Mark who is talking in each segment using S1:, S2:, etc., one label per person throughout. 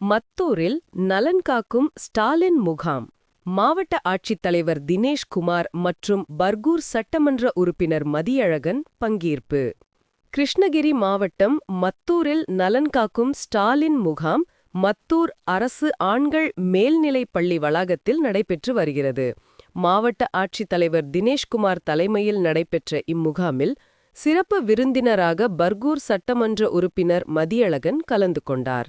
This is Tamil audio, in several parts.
S1: மத்தூரில் நலன் காக்கும் ஸ்டாலின் முகாம். மாவட்ட ஆட்சித்தலைவர் தினேஷ் குமார் மற்றும் பர்கூர் சட்டமன்ற உறுப்பினர் மதியழகன் பங்கேற்பு. கிருஷ்ணகிரி மாவட்டம் மத்தூரில் நலன் காக்கும் ஸ்டாலின் முகாம் மத்தூர் அரசு ஆண்கள் மேல்நிலைப் பள்ளி வளாகத்தில் நடைபெற்று வருகிறது. மாவட்ட ஆட்சித்தலைவர் தினேஷ்குமார் தலைமையில் நடைபெற்ற இம்முகாமில் சிறப்பு விருந்தினராக பர்கூர் சட்டமன்ற உறுப்பினர் மதியழகன் கலந்து கொண்டார்.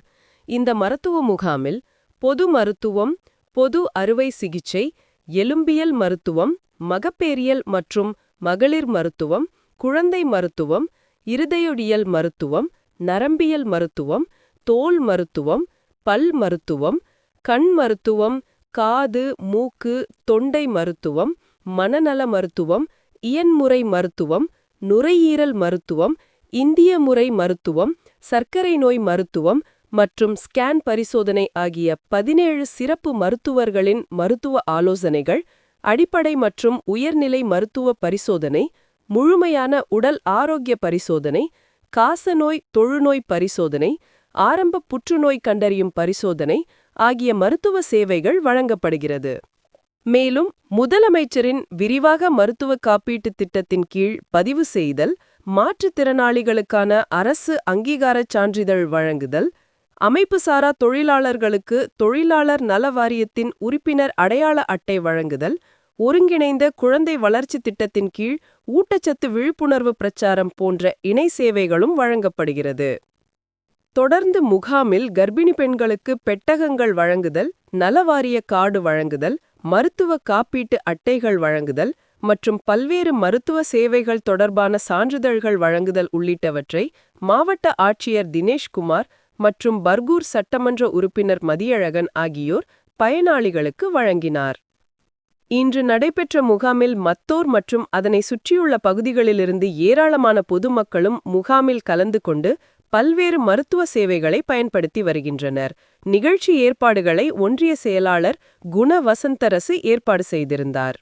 S1: இந்த மருத்துவ முகாமில் பொது மருத்துவம் பொது அறுவை சிகிச்சை எலும்பியல் மருத்துவம் மகப்பேரியல் மற்றும் மகளிர் மருத்துவம் குழந்தை மருத்துவம் இருதயொடியல் மருத்துவம் நரம்பியல் மருத்துவம் தோல் மருத்துவம் பல் மருத்துவம் கண் மருத்துவம் காது மூக்கு தொண்டை மருத்துவம் மனநல மருத்துவம் இயன்முறை மருத்துவம் நுரையீரல் மருத்துவம் இந்திய முறை மருத்துவம் சர்க்கரை நோய் மருத்துவம் மற்றும் ஸ்கேன் பரிசோதனை ஆகிய பதினேழு சிறப்பு மருத்துவர்களின் மருத்துவ ஆலோசனைகள் அடிப்படை மற்றும் உயர்நிலை மருத்துவ பரிசோதனை முழுமையான உடல் ஆரோக்கிய பரிசோதனை காசநோய் தொழுநோய் பரிசோதனை ஆரம்ப புற்றுநோய் கண்டறியும் பரிசோதனை ஆகிய மருத்துவ சேவைகள் வழங்கப்படுகிறது. மேலும் முதலமைச்சரின் விரிவாக மருத்துவ காப்பீட்டுத் திட்டத்தின் கீழ் பதிவு செய்தல் மாற்றுத்திறனாளிகளுக்கான அரசு அங்கீகாரச் சான்றிதழ் வழங்குதல் அமைப்புசாரா தொழிலாளர்களுக்கு தொழிலாளர் நல வாரியத்தின் உறுப்பினர் அடையாள அட்டை வழங்குதல் ஒருங்கிணைந்த குழந்தை வளர்ச்சி திட்டத்தின் கீழ் ஊட்டச்சத்து விழிப்புணர்வு பிரச்சாரம் போன்ற இணை சேவைகளும் வழங்கப்படுகிறது. தொடர்ந்து முகாமில் கர்ப்பிணி பெண்களுக்கு பெட்டகங்கள் வழங்குதல் நலவாரிய கார்டு வழங்குதல் மருத்துவ காப்பீட்டு அட்டைகள் வழங்குதல் மற்றும் பல்வேறு மருத்துவ சேவைகள் தொடர்பான சான்றிதழ்கள் வழங்குதல் உள்ளிட்டவற்றை மாவட்ட ஆட்சியர் தினேஷ்குமார் மற்றும் பர்கூர் சட்டமன்ற உறுப்பினர் மதியழகன் ஆகியோர் பயனாளிகளுக்கு வழங்கினார். இன்று நடைபெற்ற முகாமில் மத்தோர் மற்றும் அதனை சுற்றியுள்ள பகுதிகளிலிருந்து ஏராளமான பொதுமக்களும் முகாமில் கலந்து கொண்டு பல்வேறு மருத்துவ சேவைகளை பயன்படுத்தி வருகின்றனர். நிகழ்ச்சி ஏற்பாடுகளை ஒன்றிய செயலாளர் குண வசந்தரசு ஏற்பாடு செய்திருந்தார்.